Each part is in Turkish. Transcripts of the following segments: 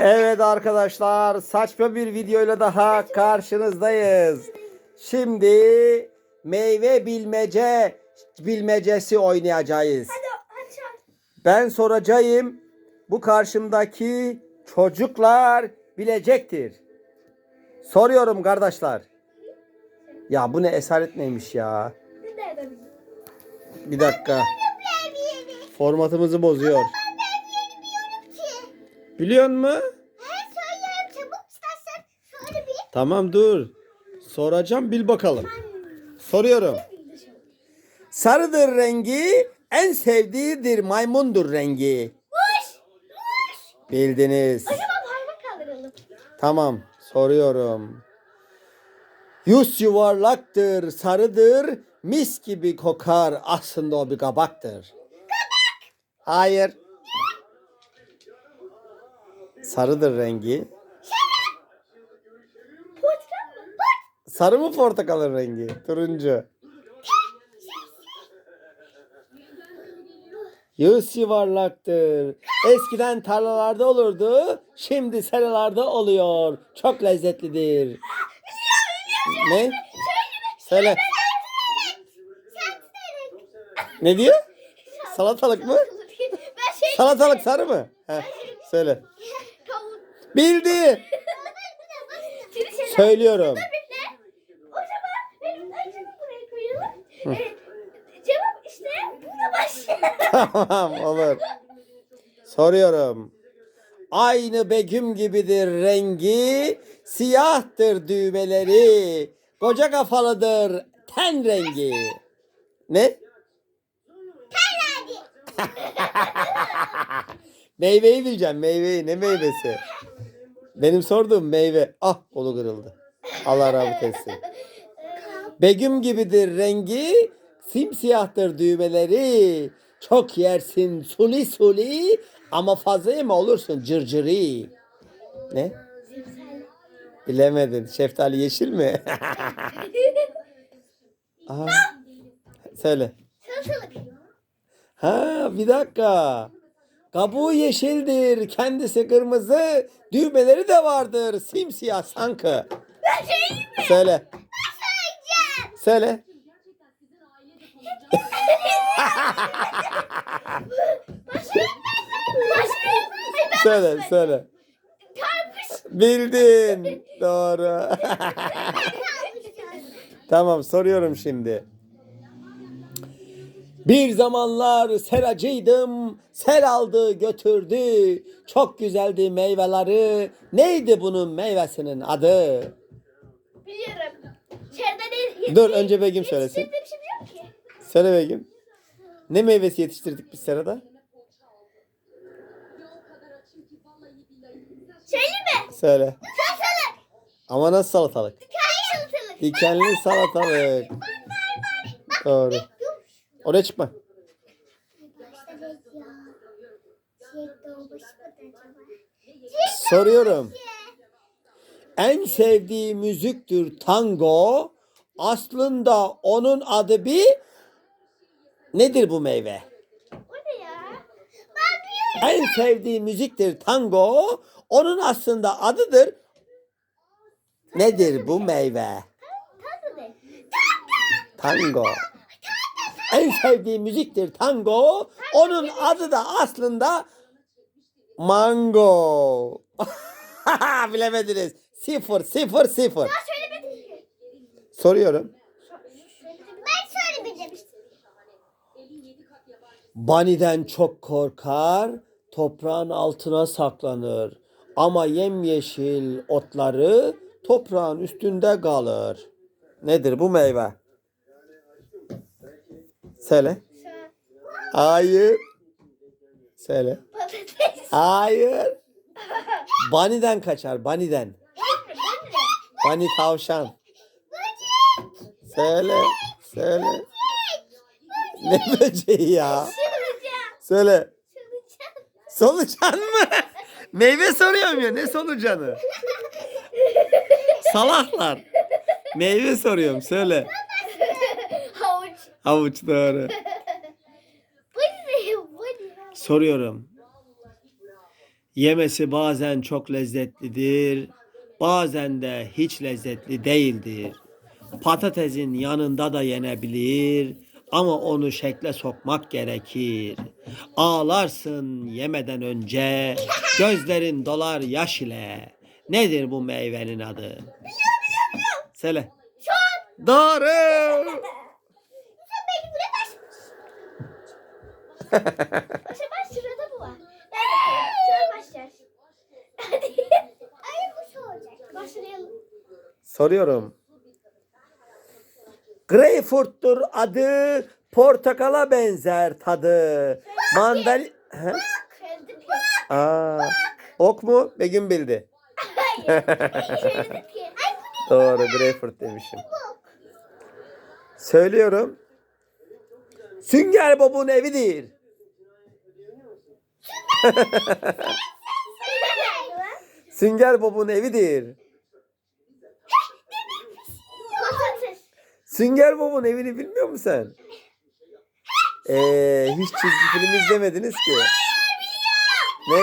Evet arkadaşlar saçma bir videoyla daha karşınızdayız. Şimdi meyve bilmece bilmecesi oynayacağız. Ben soracağım. Bu karşımdaki çocuklar bilecektir. Soruyorum kardeşler. Ya bu ne esaret neymiş ya? Bir dakika. Formatımızı bozuyor. Biliyor musun? Tamam dur. Soracağım bil bakalım. Soruyorum. Sarıdır rengi, en sevdiğidir maymundur rengi. Bildiniz. Tamam, soruyorum. Yüz yuvarlaktır, sarıdır, mis gibi kokar. Aslında o bir kabaktır. Kabak! Hayır. Sarıdır rengi. Sarı mı portakalın rengi? Turuncu. Yüz yuvarlaktır. Eskiden tarlalarda olurdu. Şimdi seralarda oluyor. Çok lezzetlidir. Ne? Söyle. Ne diyor? Salatalık mı? Salatalık sarı mı? Heh, söyle. Bildi. Söylüyorum. O zaman benim öncemi buraya koyalım. Ee, cevap işte buna başlıyor. Tamam olur. Soruyorum. Aynı Begüm gibidir rengi, siyahtır düğmeleri, koca kafalıdır ten rengi. Ne? Meyveyi bileceğim, meyveyi. Ne meyvesi? Benim sorduğum meyve. Ah, kolu kırıldı. Allah rahmet etsin. Begüm gibidir rengi, simsiyahtır düğmeleri. Çok yersin suli suli ama fazla yeme olursun cırcırı. Ne? Bilemedin. Şeftali yeşil mi? Aa, söyle. Ha bir dakika. Kabuğu yeşildir, kendisi kırmızı, düğmeleri de vardır, simsiyah sanki. Ben söyleyeyim mi? Söyle, Söyleyeceğim. söyle. Ben Söyle, söyle. Bildin. Doğru. tamam soruyorum şimdi. Bir zamanlar seracıydım, sel aldı götürdü. Çok güzeldi meyveleri. Neydi bunun meyvesinin adı? Biliyorum. Şeride değil. Dur, önce Begüm söylesin. Yetiştirdiğim şey ki. Söyle Begüm. Ne meyvesi yetiştirdik biz serada? Söyleyeyim mi? Söyle. Salatalık. Ama nasıl salatalık? Dikenli salatalık. Dikenli salatalık. Doğru. Oraya çıkma. Soruyorum. En sevdiği müziktür tango. Aslında onun adı bir nedir bu meyve? En sevdiği müziktir tango. Onun aslında adıdır. Nedir bu meyve? Tango. En sevdiği müziktir tango. Onun adı da aslında mango. Bilemediniz. Sıfır, sıfır, sıfır. Soruyorum. Ben söylememiştim. Bani'den çok korkar, toprağın altına saklanır. Ama yemyeşil otları toprağın üstünde kalır. Nedir bu meyve? Söyle. Hayır. Söyle. Patates. Hayır. Bani'den kaçar, Bani'den. Bani tavşan. Söyle, söyle. Ne böceği ya? Söyle. Solucan. Solucan mı? Meyve soruyorum ya. Ne solucanı? Salaklar. Meyve soruyorum. Söyle. Havuç. Doğru. Bu ne? Bu ne? Soruyorum. Yemesi bazen çok lezzetlidir, bazen de hiç lezzetli değildir. Patatesin yanında da yenebilir ama onu şekle sokmak gerekir. Ağlarsın yemeden önce, gözlerin dolar yaş ile. Nedir bu meyvenin adı? Söyle. Doğru. Belki buraya baş. Başa baş şurada bu var. Ben şuraya başlar. Hadi. Ay bu şu olacak. Başlayalım. Soruyorum. Greyfurt'tur adı, portakala benzer tadı. Mandal... Ya. Aa, ok mu? Begüm bildi. Hayır. Kırdık ya. Ay bu ne? Doğru, Greyfurt demişim. Söylüyorum. Sünger Bob'un evidir. Sünger Bob'un evidir. Sünger Bob'un evini bilmiyor musun sen? Ee, hiç çizgi film izlemediniz ki. Ne?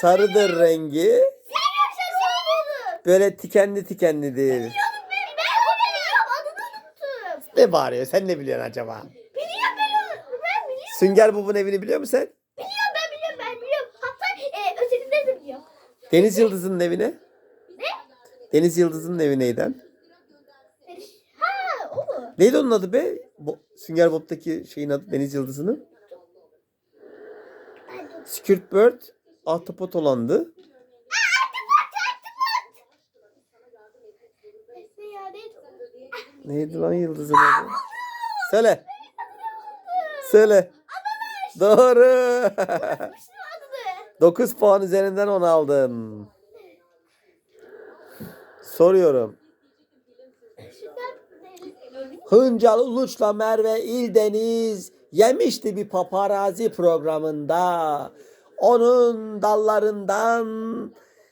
Sarıdır rengi. Böyle tikenli tikenlidir. Ne bağırıyor? Sen ne biliyorsun acaba? Biliyorum ben onu. Ben biliyorum. Sünger Bob'un evini biliyor musun sen? Biliyorum ben biliyorum ben biliyorum. Hatta e, özelinde de biliyorum. Deniz Yıldızı'nın evi ne? Deniz Yıldızı'nın evi neyden? Ha o mu? Neydi onun adı be? Bo Sünger Bob'taki şeyin adı Deniz Yıldızı'nın. Skirt Bird ahtapot olandı. Ya neydi o? Neydi lan Yıldız'ın adı? Söyle. Söyle. Doğru. Şunu adı. 9 puan üzerinden 10 aldın. Soruyorum. Hıncal Uluç'la Merve İldeniz yemişti bir paparazi programında. Onun dallarından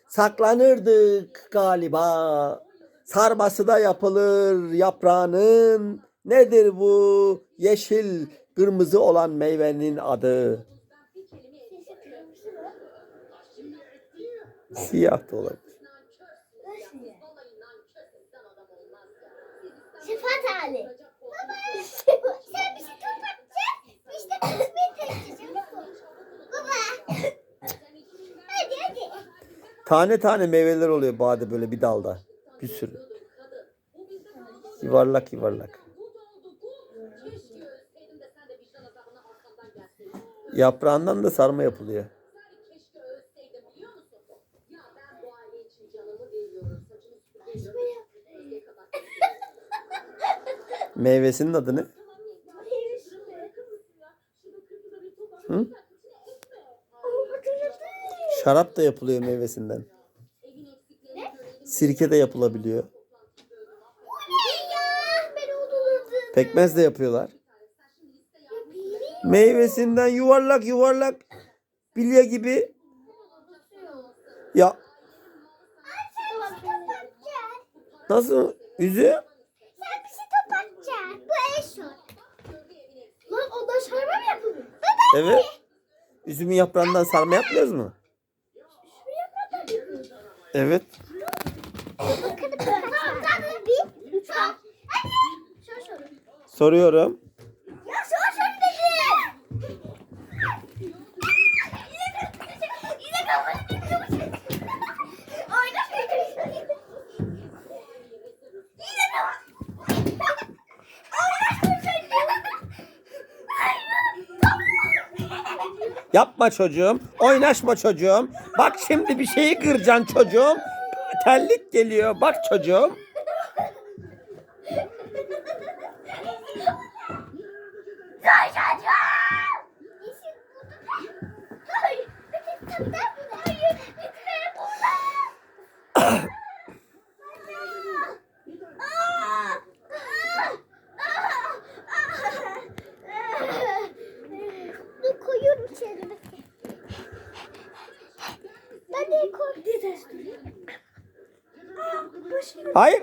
saklanırdık galiba. Sarması da yapılır yaprağının. Nedir bu yeşil kırmızı olan meyvenin adı? Siyah da olabilir. Şefat hali. Baba. Sen şey kapatacaksın. Biz de? Baba. Hadi hadi. Tane tane meyveler oluyor bade böyle bir dalda. Bir sürü. Yuvarlak yuvarlak. Yaprağından da sarma yapılıyor. Meyvesinin adı ne? Hı? Şarap da yapılıyor meyvesinden. Sirke de yapılabiliyor. Pekmez de yapıyorlar. Meyvesinden yuvarlak yuvarlak bilye gibi. Ya. Kapatacaksın. nasıl üzü? Sen bir şey. Evet. Üzümün yaprağından sarma yapmıyoruz mu? Evet. Bakalım. Bir, üç. Soruyorum. Ya sor sor dedim. Yine. Yine. Yapma çocuğum. Oynaşma çocuğum. Bak şimdi bir şeyi kıracaksın çocuğum. Terlik geliyor. Bak çocuğum. Koyuyorum içeri. Ben de koy. Durayım. Başlıyorum. Hayır.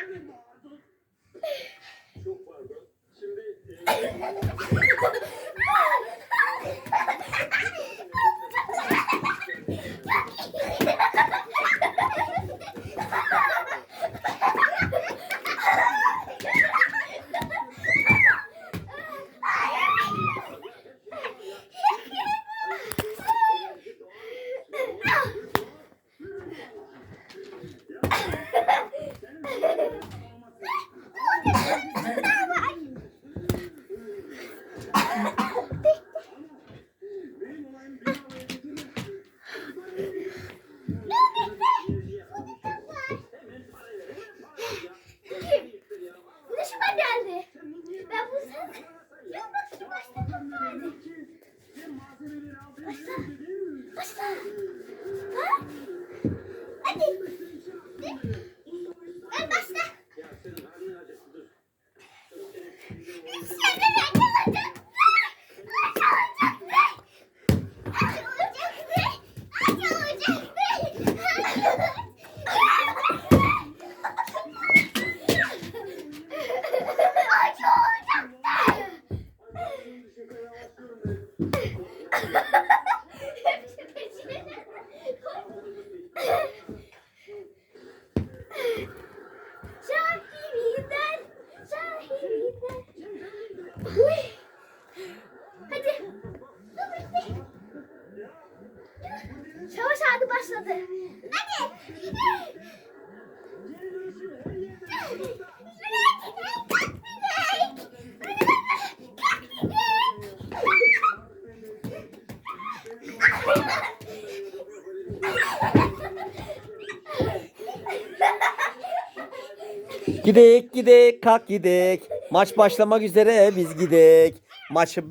Gidek gidek kalk gidek. Maç başlamak üzere biz gidek. Maçı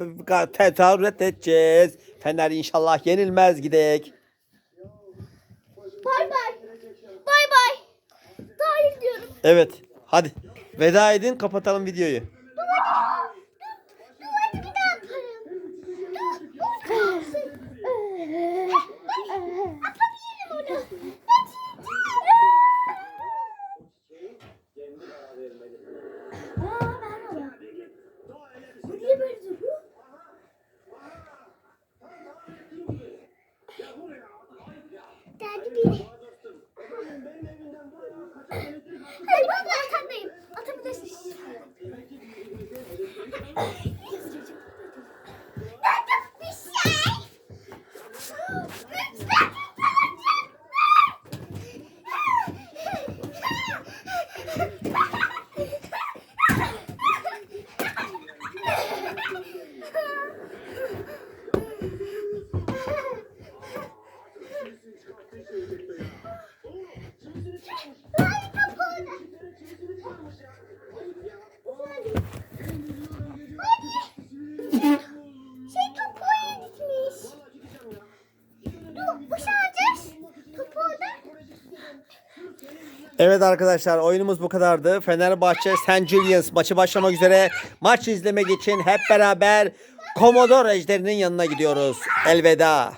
tezahürat edeceğiz. Fener inşallah yenilmez gidek. Bay bay. Bay bay. Hayır diyorum. Evet hadi veda edin kapatalım videoyu. Dur hadi bir daha yaparım. Dur. Dur kalsın. Atabilirim onu. Aa ben onu. Bu niye böyle duruyor? Geldi biri. Hayır ben de arkandayım. Atabilirsin. Nerede bir şey? Lütfen Hadi kapalı. Şey topu oraya gitmiş. Dur bu şarjır. Topu orada. Evet arkadaşlar oyunumuz bu kadardı. Fenerbahçe St. Julian's maçı başlamak üzere. Maç izlemek için hep beraber Commodore Ejder'in yanına gidiyoruz. Elveda.